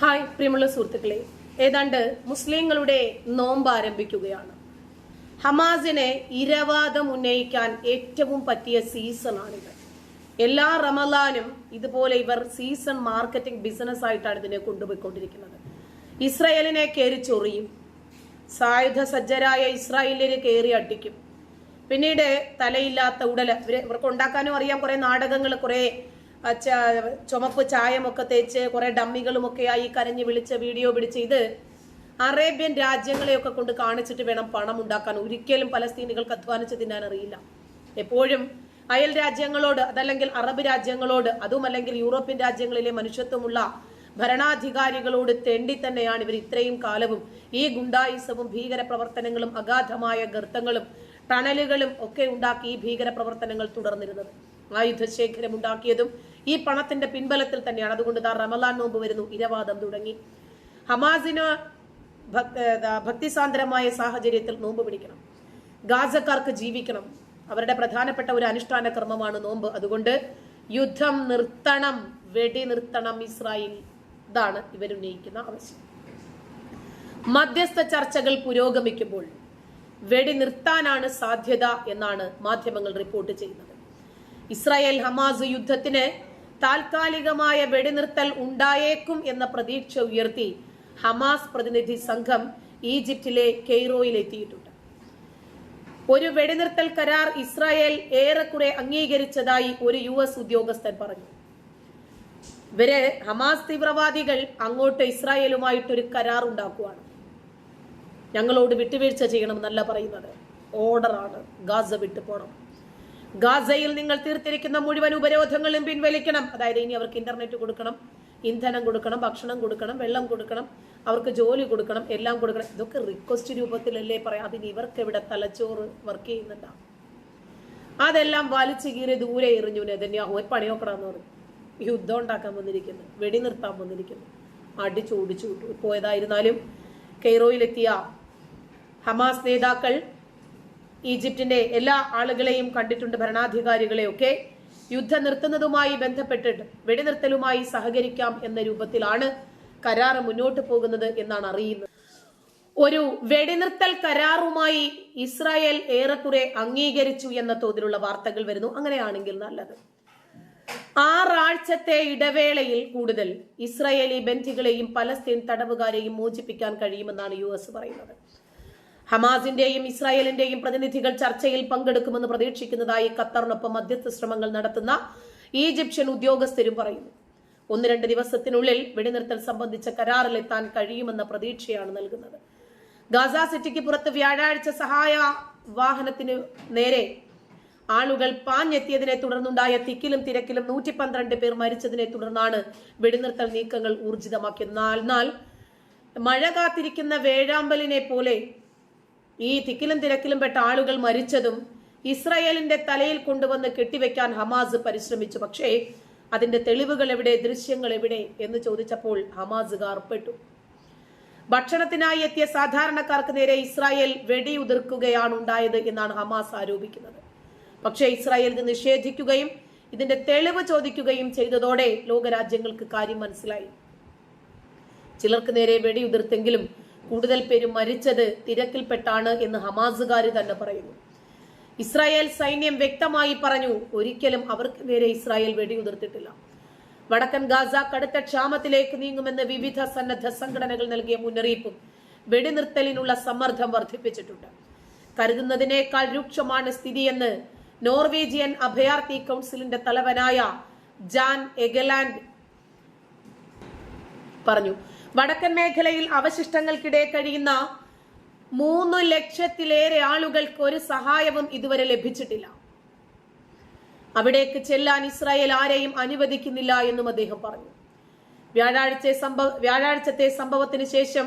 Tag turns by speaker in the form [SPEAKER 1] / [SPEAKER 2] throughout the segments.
[SPEAKER 1] Hi പ്രിയമുള്ള സുഹൃത്തുക്കളെ. ഏതാണ്ട് മുസ്ലിങ്ങളുടെ നോമ്പ് ആരംഭിക്കുകയാണ്. ഹമാസിനെ ഇരവാദം ഉന്നയിക്കാൻ ഏറ്റവും പറ്റിയ സീസണാണിത്. എല്ലാ റമലാനും ഇതുപോലെ ഇവർ സീസൺ മാർക്കറ്റിംഗ് ബിസിനസ് ആയിട്ടാണ് ഇതിനെ കൊണ്ടുപോയിക്കൊണ്ടിരിക്കുന്നത്. ഇസ്രയേലിനെ കയറി ചൊറിയും. സായുധ സജ്ജരായ ഇസ്രായേലിനെ കയറി അടിക്കും. പിന്നീട് തലയില്ലാത്ത ഉടൽ ഇവർ ഇവർക്ക് ഉണ്ടാക്കാനും അറിയാം. കുറെ നാടകങ്ങൾ കുറെ ചുമപ്പ് ചായമൊക്കെ തേച്ച് കുറെ ഡമ്മികളുമൊക്കെ ആയി കരഞ്ഞ് വിളിച്ച് വീഡിയോ പിടിച്ച് ഇത് അറേബ്യൻ രാജ്യങ്ങളെയൊക്കെ കൊണ്ട് കാണിച്ചിട്ട് വേണം പണം ഉണ്ടാക്കാൻ. ഒരിക്കലും പലസ്തീനികൾക്ക് അധ്വാനിച്ച് തിന്നാൻ അറിയില്ല. എപ്പോഴും അയൽ രാജ്യങ്ങളോട് അതല്ലെങ്കിൽ അറബ് രാജ്യങ്ങളോട് അതുമല്ലെങ്കിൽ യൂറോപ്യൻ രാജ്യങ്ങളിലെ മനുഷ്യത്വമുള്ള ഭരണാധികാരികളോട് തെണ്ടി തന്നെയാണ് ഇവർ ഇത്രയും കാലവും ഈ ഗുണ്ടായുസവും ഭീകര പ്രവർത്തനങ്ങളും അഗാധമായ ഗർത്തങ്ങളും ടണലുകളും ഒക്കെ ഉണ്ടാക്കി ഈ ഭീകര പ്രവർത്തനങ്ങൾ തുടർന്നിരുന്നത്. ആയുധശേഖരം ഉണ്ടാക്കിയതും ഈ പണത്തിന്റെ പിൻബലത്തിൽ തന്നെയാണ്. അതുകൊണ്ട് താ റമലാൻ നോമ്പ് വരുന്നു. ഇരവാദം തുടങ്ങി. ഹമാസിന് ഭക്- ഭക്തിസാന്ദ്രമായ സാഹചര്യത്തിൽ നോമ്പ് പിടിക്കണം. ഗാസക്കാർക്ക് ജീവിക്കണം. അവരുടെ പ്രധാനപ്പെട്ട ഒരു അനുഷ്ഠാന കർമ്മമാണ് നോമ്പ്. അതുകൊണ്ട് യുദ്ധം നിർത്തണം. വെടി നിർത്തണം ഇസ്രായേൽ ഇതാണ് ഇവരുന്നയിക്കുന്ന ആവശ്യം. മധ്യസ്ഥ ചർച്ചകൾ പുരോഗമിക്കുമ്പോൾ വെടി നിർത്താനാണ് സാധ്യത എന്നാണ് മാധ്യമങ്ങൾ റിപ്പോർട്ട് ചെയ്യുന്നത്. ഇസ്രായേൽ ഹമാസ് യുദ്ധത്തിന് താൽക്കാലികമായ വെടിനിർത്തൽ ഉണ്ടായേക്കും എന്ന പ്രതീക്ഷ ഉയർത്തി ഹമാസ് പ്രതിനിധി സംഘം ഈജിപ്തിലെ കെയ്റോയിൽ എത്തിയിട്ടുണ്ട് ഒരു വെടിനിർത്തൽ കരാർ ഇസ്രായേൽ ഏറെക്കുറെ അംഗീകരിച്ചതായി ഒരു യു എസ് ഉദ്യോഗസ്ഥൻ പറഞ്ഞു. ഇവർ ഹമാസ് തീവ്രവാദികൾ അങ്ങോട്ട് ഇസ്രായേലുമായിട്ടൊരു കരാർ ഉണ്ടാക്കുവാണ്. ഞങ്ങളോട് വിട്ടുവീഴ്ച ചെയ്യണമെന്നല്ല പറയുന്നത്. ഓർഡറാണ്. ഗാസ വിട്ടു പോണം. ഗാസയിൽ നിങ്ങൾ തീർത്തിരിക്കുന്ന മുഴുവൻ ഉപരോധങ്ങളും പിൻവലിക്കണം. അതായത് ഇനി അവർക്ക് ഇന്റർനെറ്റ് കൊടുക്കണം ഇന്ധനം കൊടുക്കണം ഭക്ഷണം കൊടുക്കണം വെള്ളം കൊടുക്കണം അവർക്ക് ജോലി കൊടുക്കണം എല്ലാം കൊടുക്കണം. ഇതൊക്കെ റിക്വസ്റ്റ് രൂപത്തിലല്ലേ പറയാം. അതിന് ഇവർക്ക് ഇവിടെ തലച്ചോറ് വർക്ക് ചെയ്യുന്നുണ്ടാ? അതെല്ലാം വലിച്ചു കീറി ദൂരെ എറിഞ്ഞു നെതന്യാഹു. ഒരു പണിയോക്കടാന്ന് പറഞ്ഞു. യുദ്ധം ഉണ്ടാക്കാൻ വന്നിരിക്കുന്നു. വെടി നിർത്താൻ വന്നിരിക്കുന്നു. അടിച്ചു ഓടിച്ചു വിട്ടു. പോയതായിരുന്നാലും കെയ്റോയിലെത്തിയ ഹമാസ് നേതാക്കൾ ഈജിപ്തിന്റെ എല്ലാ ആളുകളെയും കണ്ടിട്ടുണ്ട് ഭരണാധികാരികളെയൊക്കെ യുദ്ധം നിർത്തുന്നതുമായി ബന്ധപ്പെട്ടിട്ട് വെടിനിർത്തലുമായി സഹകരിക്കാം എന്ന രൂപത്തിലാണ് കരാർ മുന്നോട്ട് പോകുന്നത് എന്നാണ് അറിയുന്നത്. ഒരു വെടിനിർത്തൽ കരാറുമായി ഇസ്രായേൽ ഏറെക്കുറെ അംഗീകരിച്ചു എന്ന തോതിലുള്ള വാർത്തകൾ വരുന്നു. അങ്ങനെയാണെങ്കിൽ നല്ലത്. ആറാഴ്ചത്തെ ഇടവേളയിൽ കൂടുതൽ ഇസ്രായേലി ബന്ധികളെയും പലസ്തീൻ തടവുകാരെയും മോചിപ്പിക്കാൻ കഴിയുമെന്നാണ് യു പറയുന്നത്. ഹമാസിന്റെയും ഇസ്രായേലിന്റെയും പ്രതിനിധികൾ ചർച്ചയിൽ പങ്കെടുക്കുമെന്ന് പ്രതീക്ഷിക്കുന്നതായി ഖത്തറിനൊപ്പം മധ്യസ്ഥ ശ്രമങ്ങൾ നടത്തുന്ന ഈജിപ്ഷ്യൻ ഉദ്യോഗസ്ഥരും പറയുന്നു. ഒന്ന് രണ്ട് ദിവസത്തിനുള്ളിൽ വെടിനിർത്തൽ സംബന്ധിച്ച കരാറിലെത്താൻ കഴിയുമെന്ന പ്രതീക്ഷയാണ് നൽകുന്നത്. ഗാസ സിറ്റിക്ക് പുറത്ത് വ്യാഴാഴ്ച സഹായ വാഹനത്തിനു നേരെ ആളുകൾ പാഞ്ഞെത്തിയതിനെ തുടർന്നുണ്ടായ തിക്കിലും തിരക്കിലും നൂറ്റി പന്ത്രണ്ട് പേർ മരിച്ചതിനെ തുടർന്നാണ് വെടിനിർത്തൽ നീക്കങ്ങൾ ഊർജിതമാക്കിയത്. എന്നാൽ മഴ കാത്തിരിക്കുന്ന വേഴാമ്പലിനെ പോലെ ഈ തിക്കിലും തിരക്കിലും പെട്ട ആളുകൾ മരിച്ചതും ഇസ്രായേലിന്റെ തലയിൽ കൊണ്ടുവന്ന് കെട്ടിവെക്കാൻ ഹമാസ് പരിശ്രമിച്ചു. പക്ഷേ അതിന്റെ തെളിവുകൾ എവിടെ ദൃശ്യങ്ങൾ എവിടെ എന്ന് ചോദിച്ചപ്പോൾ ഹമാസുകാർ പെട്ടു. ഭക്ഷണത്തിനായി എത്തിയ സാധാരണക്കാർക്ക് നേരെ ഇസ്രായേൽ വെടിയുതിർക്കുകയാണ് ഉണ്ടായത് എന്നാണ് ഹമാസ് ആരോപിക്കുന്നത്. പക്ഷേ ഇസ്രായേൽ ഇത് നിഷേധിക്കുകയും ഇതിന്റെ തെളിവ് ചോദിക്കുകയും ചെയ്തതോടെ ലോകരാജ്യങ്ങൾക്ക് കാര്യം മനസ്സിലായി. ചിലർക്ക് നേരെ വെടിയുതിർത്തെങ്കിലും കൂടുതൽ പേരും മരിച്ചത് തിരക്കിൽപ്പെട്ടാണ് എന്ന് ഹമാസുകാർ തന്നെ പറയുന്നു. ഇസ്രായേൽ സൈന്യം വ്യക്തമായി പറഞ്ഞു ഒരിക്കലും അവർക്ക് നേരെ ഇസ്രായേൽ വെടിയുതിർത്തിട്ടില്ല. വടക്കൻ ഗാസ കടുത്ത ക്ഷാമത്തിലേക്ക് നീങ്ങുമെന്ന് വിവിധ സന്നദ്ധ സംഘടനകൾ നൽകിയ മുന്നറിയിപ്പും വെടിനിർത്തലിനുള്ള സമ്മർദ്ദം വർദ്ധിപ്പിച്ചിട്ടുണ്ട്. കരുതുന്നതിനേക്കാൾ രൂക്ഷമാണ് സ്ഥിതിയെന്ന് നോർവേജിയൻ അഭയാർത്ഥി കൗൺസിലിന്റെ തലവനായ ജാൻ എഗലാൻഡ് പറഞ്ഞു. വടക്കൻ മേഖലയിൽ അവശിഷ്ടങ്ങൾക്കിടെ കഴിയുന്ന മൂന്ന് ലക്ഷത്തിലേറെ ആളുകൾക്ക് ഒരു സഹായവും ഇതുവരെ ലഭിച്ചിട്ടില്ല. അവിടേക്ക് ചെല്ലാൻ ഇസ്രായേൽ ആരെയും അനുവദിക്കുന്നില്ല എന്നും അദ്ദേഹം പറഞ്ഞു. വ്യാഴാഴ്ച സംഭവ വ്യാഴാഴ്ചത്തെ സംഭവത്തിന് ശേഷം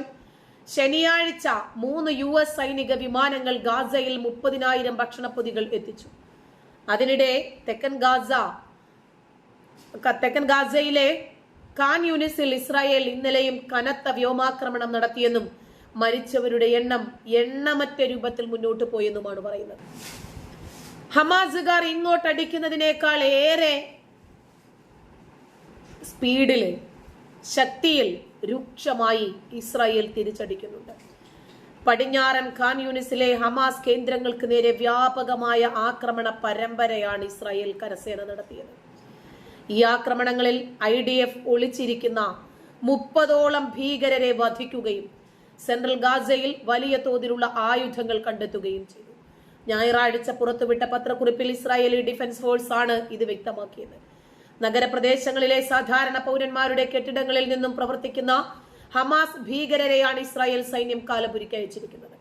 [SPEAKER 1] ശനിയാഴ്ച മൂന്ന് യു എസ് സൈനിക വിമാനങ്ങൾ ഗാസയിൽ മുപ്പതിനായിരം ഭക്ഷണപ്പൊതികൾ എത്തിച്ചു. അതിനിടെ തെക്കൻ ഗാസ തെക്കൻ ഗാസയിലെ കാൻ യൂണിസിൽ ഇസ്രായേൽ ഇന്നലെയും കനത്ത വ്യോമാക്രമണം നടത്തിയെന്നും മരിച്ചവരുടെ എണ്ണം എണ്ണമറ്റ രൂപത്തിൽ മുന്നോട്ട് പോയെന്നുമാണ് പറയുന്നത്. ഹമാസുകാർ ഇങ്ങോട്ടടിക്കുന്നതിനേക്കാൾ ഏറെ സ്പീഡിൽ ശക്തിയിൽ രൂക്ഷമായി ഇസ്രായേൽ തിരിച്ചടിക്കുന്നുണ്ട്. പടിഞ്ഞാറൻ ഖാൻ യൂണിസിലെ ഹമാസ് കേന്ദ്രങ്ങൾക്ക് നേരെ വ്യാപകമായ ആക്രമണ പരമ്പരയാണ് ഇസ്രായേൽ കരസേന നടത്തിയത്. ഈ ആക്രമണങ്ങളിൽ ഐ ഡി എഫ് ഒളിച്ചിരിക്കുന്ന മുപ്പതോളം ഭീകരരെ വധിക്കുകയും സെൻട്രൽ ഗാസയിൽ വലിയ തോതിലുള്ള ആയുധങ്ങൾ കണ്ടെത്തുകയും ചെയ്തു. ഞായറാഴ്ച പുറത്തുവിട്ട പത്രക്കുറിപ്പിൽ ഇസ്രായേലി ഡിഫൻസ് ഫോഴ്സ് ആണ് ഇത് വ്യക്തമാക്കിയത്. നഗരപ്രദേശങ്ങളിലെ സാധാരണ പൗരന്മാരുടെ കെട്ടിടങ്ങളിൽ നിന്നും പ്രവർത്തിക്കുന്ന ഹമാസ് ഭീകരരെയാണ് ഇസ്രായേൽ സൈന്യം കാലപുരിക്ക് അയച്ചിരിക്കുന്നത്.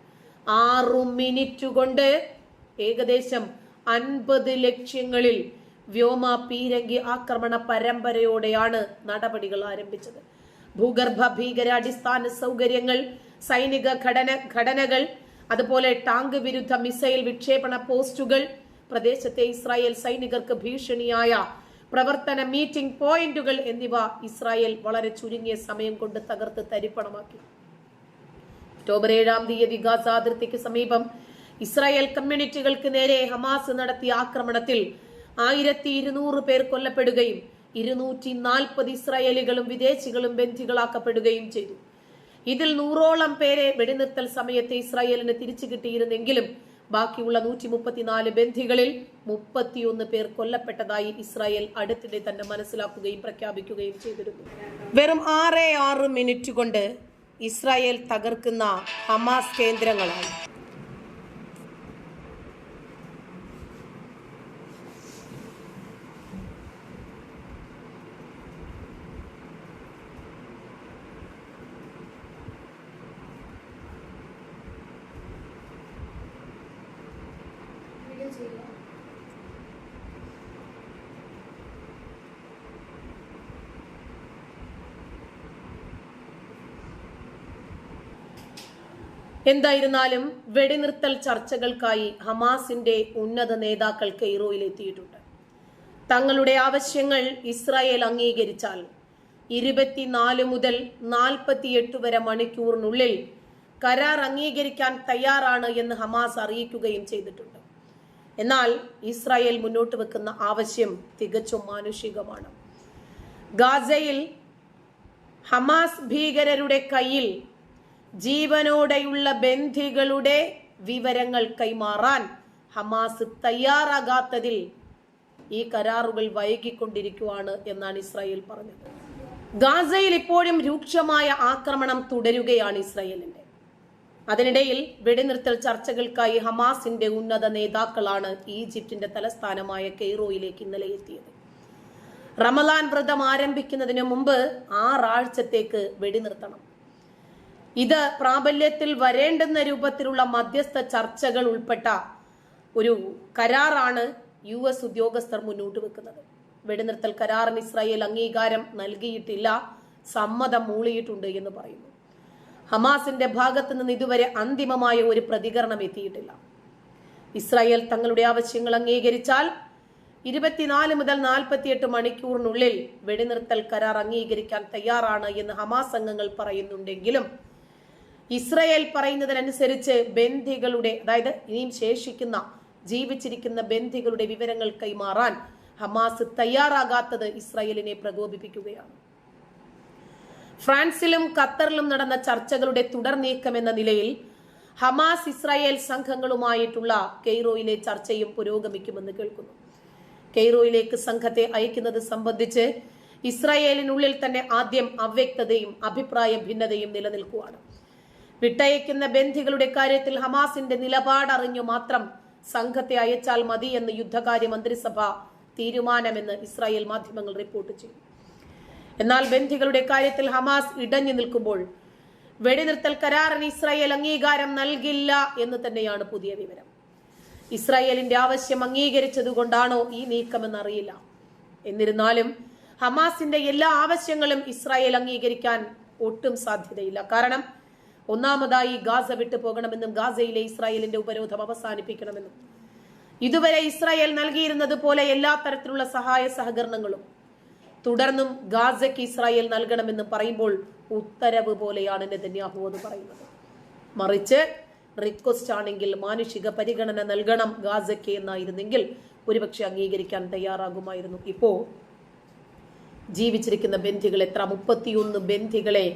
[SPEAKER 1] ആറു മിനിറ്റ് കൊണ്ട് ഏകദേശം അൻപത് ലക്ഷ്യങ്ങളിൽ വ്യോമ പീരങ്കി ആക്രമണ പരമ്പരയോടെയാണ് നടപടികൾ ആരംഭിച്ചത്. ഭൂഗർഭ ഭീകരാടിസ്ഥാന സൗകര്യങ്ങൾ സൈനിക ഘടന ഘടനകൾ അതുപോലെ ടാങ്ക് വിരുദ്ധ മിസൈൽ വിക്ഷേപണ പോസ്റ്റുകൾ പ്രദേശത്തെ ഇസ്രായേൽ സൈനികർക്ക് ഭീഷണിയായ പ്രവർത്തന മീറ്റിംഗ് പോയിന്റുകൾ എന്നിവ ഇസ്രായേൽ വളരെ ചുരുങ്ങിയ സമയം കൊണ്ട് തകർത്ത് തരിപ്പണമാക്കി. ഒക്ടോബർ ഏഴാം തീയതി ഗാസ അതിർത്തിക്ക് സമീപം ഇസ്രായേൽ കമ്മ്യൂണിറ്റികൾക്ക് നേരെ ഹമാസ് നടത്തിയ ആക്രമണത്തിൽ ആയിരത്തി ഇരുന്നൂറ് പേർ കൊല്ലപ്പെടുകയും ഇരുന്നൂറ്റി നാൽപ്പത് ഇസ്രായേലികളും വിദേശികളും ബന്ധികളാക്കപ്പെടുകയും ചെയ്തു. ഇതിൽ നൂറോളം പേരെ വെടിനിർത്തൽ സമയത്ത് ഇസ്രായേലിന് തിരിച്ചു കിട്ടിയിരുന്നെങ്കിലും ബാക്കിയുള്ള നൂറ്റി മുപ്പത്തിനാല് ബന്ധികളിൽ മുപ്പത്തിയൊന്ന് പേർ കൊല്ലപ്പെട്ടതായി ഇസ്രായേൽ അടുത്തിടെ തന്നെ മനസ്സിലാക്കുകയും പ്രഖ്യാപിക്കുകയും ചെയ്തിരുന്നു. വെറും ആറ് ആറ് മിനിറ്റ് കൊണ്ട് ഇസ്രായേൽ തകർക്കുന്ന ഹമാസ് കേന്ദ്രങ്ങളാണ് എന്തായിരുന്നാലും വെടിനിർത്തൽ ചർച്ചകൾക്കായി ഹമാസിന്റെ ഉന്നത നേതാക്കൾ കെയ്റോയിലെത്തിയിട്ടുണ്ട് തങ്ങളുടെ ആവശ്യങ്ങൾ ഇസ്രായേൽ അംഗീകരിച്ചാൽ ഇരുപത്തിനാല് മുതൽ നാൽപ്പത്തിയെട്ട് വരെ മണിക്കൂറിനുള്ളിൽ കരാർ അംഗീകരിക്കാൻ തയ്യാറാണ് എന്ന് ഹമാസ് അറിയിക്കുകയും ചെയ്തിട്ടുണ്ട്. എന്നാൽ ഇസ്രായേൽ മുന്നോട്ട് വെക്കുന്ന ആവശ്യം തികച്ചും മാനുഷികമാണ്. ഗാസയിൽ ഹമാസ് ഭീകരരുടെ കയ്യിൽ ജീവനോടെയുള്ള ബന്ധികളുടെ വിവരങ്ങൾ കൈമാറാൻ ഹമാസ് തയ്യാറാകാത്തതിൽ ഈ കരാറുകൾ വൈകിക്കൊണ്ടിരിക്കുവാണ് എന്നാണ് ഇസ്രായേൽ പറഞ്ഞത്. ഗാസയിൽ ഇപ്പോഴും രൂക്ഷമായ ആക്രമണം തുടരുകയാണ് ഇസ്രായേലിന്റെ. അതിനിടയിൽ വെടിനിർത്തൽ ചർച്ചകൾക്കായി ഹമാസിന്റെ ഉന്നത നേതാക്കളാണ് ഈജിപ്തിന്റെ തലസ്ഥാനമായ കെയ്റോയിലേക്ക് ഇന്നലെ എത്തിയത്. റമലാൻ വ്രതം ആരംഭിക്കുന്നതിന് മുമ്പ് ആറാഴ്ചത്തേക്ക് വെടിനിർത്തണം. ഇത് പ്രാബല്യത്തിൽ വരേണ്ടെന്ന രൂപത്തിലുള്ള മധ്യസ്ഥ ചർച്ചകൾ ഉൾപ്പെട്ട ഒരു കരാറാണ് യു എസ് ഉദ്യോഗസ്ഥർ മുന്നോട്ട് വെക്കുന്നത്. വെടിനിർത്തൽ കരാറിന് ഇസ്രായേൽ അംഗീകാരം നൽകിയിട്ടില്ല സമ്മതം മൂളിയിട്ടുണ്ട് എന്ന് പറയുന്നു. ഹമാസിന്റെ ഭാഗത്തു നിന്ന് ഇതുവരെ അന്തിമമായ ഒരു പ്രതികരണം എത്തിയിട്ടില്ല. ഇസ്രായേൽ തങ്ങളുടെ ആവശ്യങ്ങൾ അംഗീകരിച്ചാൽ ഇരുപത്തിനാല് മുതൽ നാൽപ്പത്തിയെട്ട് മണിക്കൂറിനുള്ളിൽ വെടിനിർത്തൽ കരാർ അംഗീകരിക്കാൻ തയ്യാറാണ് എന്ന് ഹമാസ് അംഗങ്ങൾ പറയുന്നുണ്ടെങ്കിലും ഇസ്രയേൽ പറയുന്നതിനനുസരിച്ച് ബന്ധികളുടെ അതായത് ഇനിയും ശേഷിക്കുന്ന ജീവിച്ചിരിക്കുന്ന ബന്ധികളുടെ വിവരങ്ങൾ കൈമാറാൻ ഹമാസ് തയ്യാറാകാത്തത് ഇസ്രയേലിനെ പ്രകോപിപ്പിക്കുകയാണ്. ഫ്രാൻസിലും ഖത്തറിലും നടന്ന ചർച്ചകളുടെ തുടർ നീക്കം എന്ന നിലയിൽ ഹമാസ് ഇസ്രായേൽ സംഘങ്ങളുമായിട്ടുള്ള കെയ്റോയിലെ ചർച്ചയും പുരോഗമിക്കുമെന്ന് കേൾക്കുന്നു. കെയ്റോയിലേക്ക് സംഘത്തെ അയക്കുന്നത് സംബന്ധിച്ച് ഇസ്രായേലിനുള്ളിൽ തന്നെ ആദ്യം അവ്യക്തതയും അഭിപ്രായ ഭിന്നതയും നിലനിൽക്കുകയാണ് വിട്ടയക്കുന്ന ബന്ധികളുടെ കാര്യത്തിൽ ഹമാസിന്റെ നിലപാടറിഞ്ഞു മാത്രം സംഘത്തെ അയച്ചാൽ മതി എന്ന് യുദ്ധകാര്യ മന്ത്രിസഭ തീരുമാനമെന്ന് ഇസ്രായേൽ മാധ്യമങ്ങൾ റിപ്പോർട്ട് ചെയ്തു. എന്നാൽ ബന്ധികളുടെ കാര്യത്തിൽ ഹമാസ് ഇടഞ്ഞു നിൽക്കുമ്പോൾ വെടിനിർത്തൽ കരാറിന് ഇസ്രായേൽ അംഗീകാരം നൽകില്ല എന്ന് തന്നെയാണ് പുതിയ വിവരം. ഇസ്രായേലിന്റെ ആവശ്യം അംഗീകരിച്ചതുകൊണ്ടാണോ ഈ നീക്കമെന്ന് അറിയില്ല എന്നിരുന്നാലും ഹമാസിന്റെ എല്ലാ ആവശ്യങ്ങളും ഇസ്രായേൽ അംഗീകരിക്കാൻ ഒട്ടും സാധ്യതയില്ല. കാരണം ഒന്നാമതായി ഗാസ വിട്ടു പോകണമെന്നും ഗാസയിലെ ഇസ്രായേലിന്റെ ഉപരോധം അവസാനിപ്പിക്കണമെന്നും. ഇതുവരെ ഇസ്രായേൽ നൽകിയിരുന്നത് പോലെ എല്ലാ തരത്തിലുള്ള സഹായ സഹകരണങ്ങളും തുടർന്നും ഗാസയ്ക്ക് ഇസ്രായേൽ നൽകണമെന്ന് പറയുമ്പോൾ ഉത്തരവ് പോലെയാണ് നെതന്യാഹു എന്ന് പറയുന്നത്. മറിച്ച് റിക്വസ്റ്റ് ആണെങ്കിൽ മാനുഷിക പരിഗണന നൽകണം ഗാസയ്ക്ക് എന്നായിരുന്നെങ്കിൽ ഒരുപക്ഷെ അംഗീകരിക്കാൻ തയ്യാറാകുമായിരുന്നു. ഇപ്പോ ജീവിച്ചിരിക്കുന്ന ബന്ധികൾ എത്ര? മുപ്പത്തിയൊന്ന് ബന്ധികളെ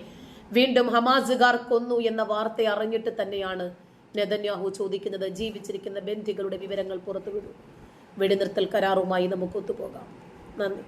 [SPEAKER 1] വീണ്ടും ഹമാസുകാർ കൊന്നു എന്ന വാർത്ത അറിഞ്ഞിട്ട് തന്നെയാണ് നെതന്യാഹു ചോദിക്കുന്നത്. ജീവിച്ചിരിക്കുന്ന ബന്ധികളുടെ വിവരങ്ങൾ പുറത്തുവിടും. വെടിനിർത്തൽ കരാറുമായി നമുക്ക് ഒത്തുപോകാം. നന്ദി.